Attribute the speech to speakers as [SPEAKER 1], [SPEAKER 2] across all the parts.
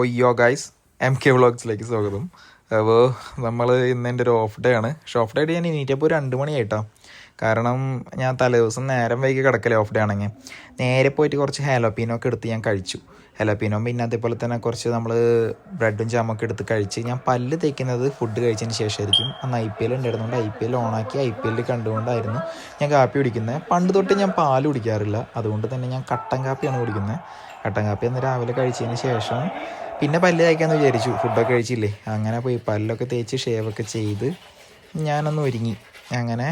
[SPEAKER 1] ഒയ്യോ guys M K വ്ളോഗ്സിലേക്ക് സ്വാഗതം. അപ്പോൾ നമ്മൾ ഇന്ന് എന്റെ ഒരു ഓഫ് ഡേ ആണ്. പക്ഷേ ഓഫ് ഡേ ആയിട്ട് ഞാൻ എണീറ്റപ്പോൾ രണ്ട് മണിയായിട്ടോ. കാരണം ഞാൻ തലേദിവസം നേരം വൈകി കിടക്കലേ ഓഫ് ഡേ ആണെങ്കിൽ നേരെ പോയിട്ട് കുറച്ച് ഹാലോപ്പീനോ ഒക്കെ എടുത്ത് ഞാൻ കഴിച്ചു. ഹാലോപ്പീനോ പിന്നെ അതേപോലെ തന്നെ കുറച്ച് നമ്മൾ ബ്രെഡും ജാമൊക്കെ എടുത്ത് കഴിച്ച് ഞാൻ പല്ല് തേക്കുന്നത് ഫുഡ് കഴിച്ചതിന് ശേഷമായിരിക്കും അന്ന് ഐ പി എൽ ഉണ്ടായിരുന്നുകൊണ്ട് ഐ പി എൽ ഓണാക്കി ഐ പി എല്ലിൽ കണ്ടുകൊണ്ടായിരുന്നു ഞാൻ കാപ്പി കുടിക്കുന്നത് പണ്ട് തൊട്ട് ഞാൻ പാൽ കുടിക്കാറില്ല. അതുകൊണ്ട് തന്നെ ഞാൻ കട്ടൻ കാപ്പിയാണ് കുടിക്കുന്നത് കട്ടൻ കാപ്പി അന്ന് രാവിലെ കഴിച്ചതിന് ശേഷം പിന്നെ പല്ല് തേക്കാന്ന് വിചാരിച്ചു. ഫുഡൊക്കെ കഴിച്ചില്ലേ? അങ്ങനെ പോയി. പല്ലൊക്കെ തേച്ച് ഷേവൊക്കെ ചെയ്ത് ഞാനൊന്ന് ഒരുങ്ങി. അങ്ങനെ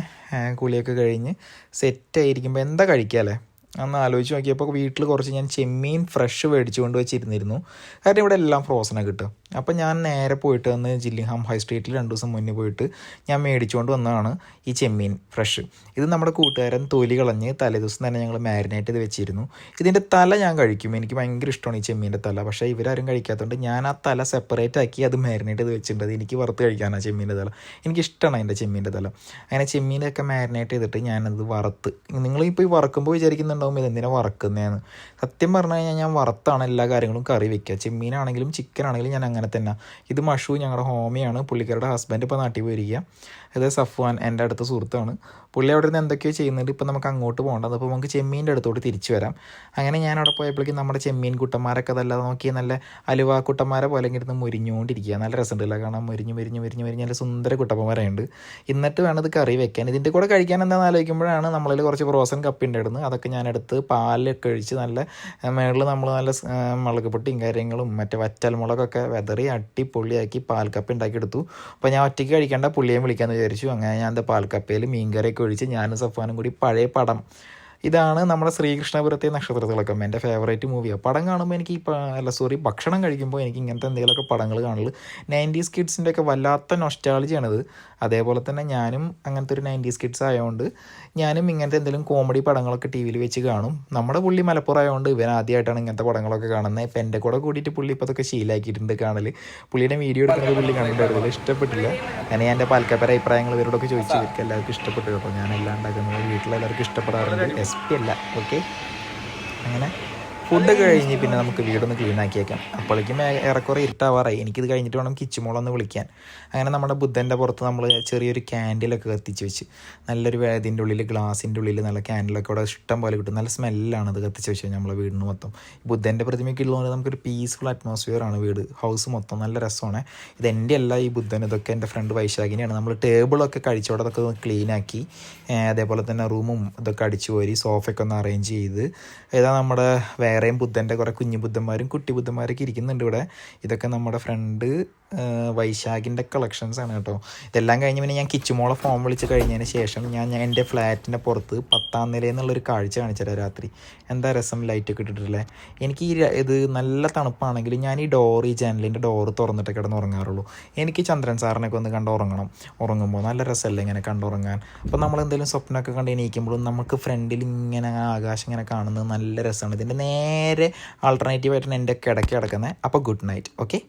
[SPEAKER 1] കുളിയൊക്കെ കഴിഞ്ഞ് സെറ്റായിരിക്കുമ്പോൾ എന്താ കഴിക്കാമല്ലേ അന്ന് ആലോചിച്ച് നോക്കിയപ്പോൾ വീട്ടിൽ കുറച്ച് ഞാൻ ചെമ്മീൻ ഫ്രഷ് മേടിച്ചുകൊണ്ട് വെച്ചിരുന്നിരുന്നു. കാരണം ഇവിടെ എല്ലാം ഫ്രോസനാണ് കിട്ടുക. അപ്പം ഞാൻ നേരെ പോയിട്ട് വന്ന് ജില്ലിഹാം ഹൈ സ്ട്രീറ്റിൽ രണ്ട് ദിവസം മുന്നേ പോയിട്ട് ഞാൻ മേടിച്ചുകൊണ്ട് വന്നതാണ് ഈ ചെമ്മീൻ ഫ്രഷ്. ഇത് നമ്മുടെ കൂട്ടുകാരൻ തൊലി കളഞ്ഞ് തലേദിവസം തന്നെ ഞങ്ങൾ മാരിനേറ്റ് ചെയ്ത് വെച്ചിരുന്നു. ഇതിന്റെ തല ഞാൻ കഴിക്കും. എനിക്ക് ഭയങ്കര ഇഷ്ടമാണ് ഈ ചെമ്മീന്റെ തല. പക്ഷേ ഇവരാരും കഴിക്കാത്തതുകൊണ്ട് ഞാൻ ആ തല സെപ്പറേറ്റ് ആക്കി അത് മാരിനേറ്റ് ചെയ്ത് വെച്ചിട്ടുണ്ട്. എനിക്ക് വറുത്ത് കഴിക്കാനാണ് ചെമ്മീന്റെ തല. എനിക്കിഷ്ടമാണ് അതിന്റെ ചെമ്മീന്റെ തല. അങ്ങനെ ചെമ്മീനൊക്കെ മാരിനേറ്റ് ചെയ്തിട്ട് ഞാനത് വറുത്ത്. നിങ്ങളിപ്പോൾ ഈ വറക്കുമ്പോൾ വിചാരിക്കുന്നുണ്ടാവും ഇതെന്തിനാണ് വറക്കുന്നതെന്ന് സത്യം പറഞ്ഞു കഴിഞ്ഞാൽ ഞാൻ വറുത്താണ് എല്ലാ കാര്യങ്ങളും കറി വെക്കുക. ചെമ്മീനാണെങ്കിലും ചിക്കൻ ആണെങ്കിലും ഞാൻ അങ്ങനെ തന്നെ. ഇത് മഷു ഞങ്ങളുടെ ഹോമിയാണ്. പുള്ളിക്കാരുടെ ഹസ്ബൻഡ് ഇപ്പോൾ നാട്ടിൽ പോയിരിക്കുക അതായത് സഫ്വാൻ എന്റെ അടുത്ത സുഹൃത്താണ്. പുള്ളി അവിടെ നിന്ന് എന്തൊക്കെയോ ചെയ്യുന്നുണ്ട്. ഇപ്പോൾ നമുക്ക് അങ്ങോട്ട് പോകേണ്ടത് അപ്പോൾ നമുക്ക് ചെമ്മീന്റെ അടുത്തോട്ട് തിരിച്ചു വരാം. അങ്ങനെ ഞാൻ അവിടെ പോയപ്പോഴേക്കും നമ്മുടെ ചെമ്മീൻ കുട്ടന്മാരൊക്കെ അതല്ലാതെ നോക്കി നല്ല അലുവ കുട്ടന്മാരെ പോലെ ഇരുന്ന് മുരിഞ്ഞുകൊണ്ടിരിക്കുക നല്ല രസമുണ്ടല്ലോ കാണാൻ. മുരിഞ്ഞ് മുരിഞ്ഞ് മുരിഞ്ഞ് മുരിഞ്ഞ് നല്ല സുന്ദര കുട്ടപ്പന്മാരുണ്ട് എന്നിട്ട് വേണം ഇത് കറി വെക്കാൻ. ഇതിന്റെ കൂടെ കഴിക്കാൻ എന്താണെന്ന് ആലോചിക്കുമ്പോഴാണ് നമ്മളിൽ കുറച്ച് ഫ്രോസൺ കപ്പി ഉണ്ടായിരുന്നു അതൊക്കെ ഞാനെടുത്ത് പാലൊക്കെ ഒഴിച്ച് നല്ല മേളിൽ നമ്മൾ നല്ല മുളക് പൊട്ടിയും കാര്യങ്ങളും മറ്റേ വറ്റൽമുളകൊക്കെ വെതറി അട്ടിപ്പൊള്ളിയാക്കി പാൽക്കപ്പ ഉണ്ടാക്കിയെടുത്തു. അപ്പോൾ ഞാൻ ഒറ്റയ്ക്ക് കഴിക്കേണ്ട പുള്ളിയെ വിളിക്കാമെന്ന് വിചാരിച്ചു. അങ്ങനെ ഞാൻ എന്താ പാൽക്കപ്പയിൽ മീൻകറിയൊക്കെ ഒഴിച്ച് ഞാനും സഫാനും കൂടി പഴയ പടം ഇതാണ് നമ്മുടെ ശ്രീകൃഷ്ണപുരത്തെ നക്ഷത്രത്തിളക്കം എന്റെ ഫേവറേറ്റ് മൂവിയാണ് പടം കാണുമ്പോൾ എനിക്ക് അല്ല സോറി ഭക്ഷണം കഴിക്കുമ്പോൾ എനിക്ക് ഇങ്ങനത്തെ എന്തെങ്കിലുമൊക്കെ പടങ്ങൾ കാണുള്ളൂ നയന്റീസ് കിഡ്സിന്റെ ഒക്കെ വല്ലാത്ത നൊസ്റ്റാളജിയാണിത് അതേപോലെ തന്നെ ഞാനും അങ്ങനത്തെ ഒരു നയന്റീസ് കിഡ്സ് ആയതുകൊണ്ട് ഞാനും ഇങ്ങനത്തെ എന്തെങ്കിലും കോമഡി പടങ്ങളൊക്കെ ടി വിയിൽ വെച്ച് കാണും. നമ്മുടെ പുള്ളി മലപ്പുറം ആയതുകൊണ്ട് ഇവൻ ആദ്യമായിട്ടാണ് ഇങ്ങനത്തെ പടങ്ങളൊക്കെ കാണുന്നത് ഇപ്പം എന്റെ കൂടെ കൂടിയിട്ട് പുള്ളി ഇപ്പോൾ അതൊക്കെ ശീലാക്കിയിട്ടുണ്ട് കാണൽ പുള്ളിയുടെ വീഡിയോ എടുക്കുന്നത് പുള്ളി കണ്ടിട്ടുണ്ടായിരുന്നില്ല ഇഷ്ടപ്പെട്ടില്ല. ഞാൻ എന്റെ പാൽക്കപ്പര അഭിപ്രായങ്ങൾ ഇവരോടൊക്കെ ചോദിച്ചു ഇവർക്ക് എല്ലാവർക്കും ഇഷ്ടപ്പെട്ടു. കേട്ടോ ഞാൻ എല്ലാം ഉണ്ടാക്കുന്നത് വീട്ടിലെല്ലാവർക്കും ഇഷ്ടപ്പെടാറുണ്ട്. എസ് പി അല്ല ഓക്കെ അങ്ങനെ ഫുഡ് കഴിഞ്ഞ് പിന്നെ നമുക്ക് വീടൊന്ന് ക്ലീൻ ആക്കിയേക്കാം അപ്പോഴേക്കും ഏറെക്കുറെ ഇരുട്ടാവാറായി. എനിക്കിത് കഴിഞ്ഞിട്ട് വേണം കിച്ചുമോളൊന്ന് വിളിക്കാൻ. അങ്ങനെ നമ്മുടെ ബുദ്ധന്റെ പുറത്ത് നമ്മൾ ചെറിയൊരു ക്യാൻഡിലൊക്കെ കത്തിച്ച് വെച്ച്. നല്ലൊരു വേദിന്റെ ഉള്ളിൽ ഗ്ലാസിന്റെ ഉള്ളിൽ നല്ല ക്യാൻഡിലൊക്കെ അവിടെ ഇഷ്ടം പോലെ കിട്ടും. നല്ല സ്മെല്ലാണ് അത് കത്തിച്ച് വെച്ച് നമ്മളെ വീടിന് മൊത്തം. ബുദ്ധന്റെ പ്രതിമയ്ക്ക് ഉള്ളതുകൊണ്ട് നമുക്കൊരു പീസ്ഫുൾ അറ്റ്മോസ്ഫിയറാണ് വീട്. ഹൗസ് മൊത്തം നല്ല രസമാണ്. ഇത് എന്റെ അല്ല ഈ ബുദ്ധൻ ഇതൊക്കെ എന്റെ ഫ്രണ്ട് വൈശാഖിനെയാണ്. നമ്മൾ ടേബിളൊക്കെ കഴിച്ചോടെ അതൊക്കെ ഒന്ന് ക്ലീൻ ആക്കി അതേപോലെ തന്നെ റൂമും ഇതൊക്കെ അടിച്ചു പോരി സോഫയൊക്കെ ഒന്ന് അറേഞ്ച് ചെയ്ത് ഇതാ നമ്മുടെ വേറെയും ബുദ്ധന്റെ കുറേ കുഞ്ഞു ബുദ്ധന്മാരും കുട്ടി ബുദ്ധന്മാരൊക്കെ ഇരിക്കുന്നുണ്ട് ഇവിടെ. ഇതൊക്കെ നമ്മുടെ ഫ്രണ്ട് വൈശാഖിന്റെ കളക്ഷൻസ് ആണ് കേട്ടോ. ഇതെല്ലാം കഴിഞ്ഞ് പിന്നെ ഞാൻ കിച്ചുമോളെ ഫോം വിളിച്ച് കഴിഞ്ഞതിന് ശേഷം ഞാൻ ഞാൻ എന്റെ ഫ്ലാറ്റിന്റെ പുറത്ത് പത്താം നിലയിൽ നിന്നുള്ളൊരു കാഴ്ച കാണിച്ചുതരാം രാത്രി. എന്താ രസം ലൈറ്റൊക്കെ ഇട്ടിട്ടില്ലേ? എനിക്ക് ഈ ഇത് നല്ല തണുപ്പാണെങ്കിലും ഞാൻ ഈ ഡോർ ഈ ജനലിന്റെ ഡോറ് തുറന്നിട്ട് കിടന്ന് ഉറങ്ങാറുള്ളൂ. എനിക്ക് ചന്ദ്രൻ സാറിനൊക്കെ ഒന്ന് കണ്ട് ഉറങ്ങണം. ഉറങ്ങുമ്പോൾ നല്ല രസമല്ലേ ഇങ്ങനെ കണ്ടുറങ്ങാൻ അപ്പോൾ നമ്മൾ എന്തെങ്കിലും സ്വപ്നമൊക്കെ കണ്ട് എണീക്കുമ്പോഴും നമുക്ക് ഫ്രണ്ടിൽ ഇങ്ങനെ ആകാശം ഇങ്ങനെ കാണുന്നത് നല്ല രസമാണ്. ഇതിന്റെ നേരെ ആൾട്ടർനേറ്റീവ് ആയിട്ടാണ് എന്റെ കിടക്ക് കിടക്കുന്നത് അപ്പോൾ ഗുഡ് നൈറ്റ് ഓക്കെ